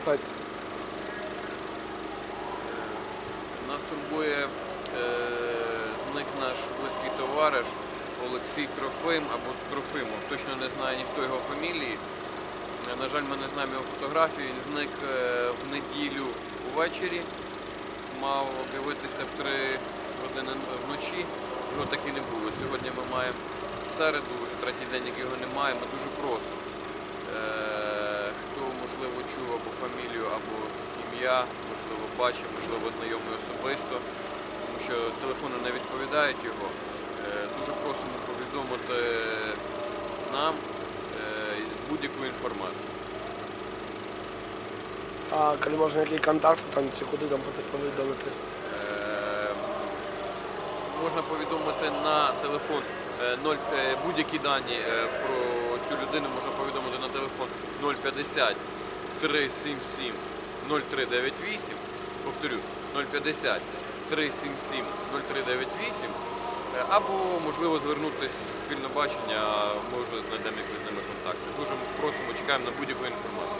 ситуацію? Нас турбує е, зник наш близький товариш Олексій Трофим або Трофимов. Точно не знає ніхто його фамілії. Е, На жаль, ми не знаємо його фотографію. Він зник е, в неділю увечері. Мав об'явитися в 3 години вночі. Його так і не було. Сьогодні ми маємо середу, вже третій день, як його немає. Ми дуже просимо. Е, хто, можливо, чув або фамілію, або ім'я, можливо, бачив, можливо, знайомий особисто, тому що телефони не відповідають його. Е, Дуже просимо повідомити нам е, будь-яку інформацію. А коли можна які контакти там чи куди там повідомити? Е, Можна повідомити на телефон 0, будь-які дані про цю людину можна повідомити на телефон 050 377 0398. Повторю, 050 377 0398. Е, Або можливо звернутися спільно бачення, ми вже знайдемо якось з ними контакти. Дуже просимо, чекаємо на будь-яку інформацію.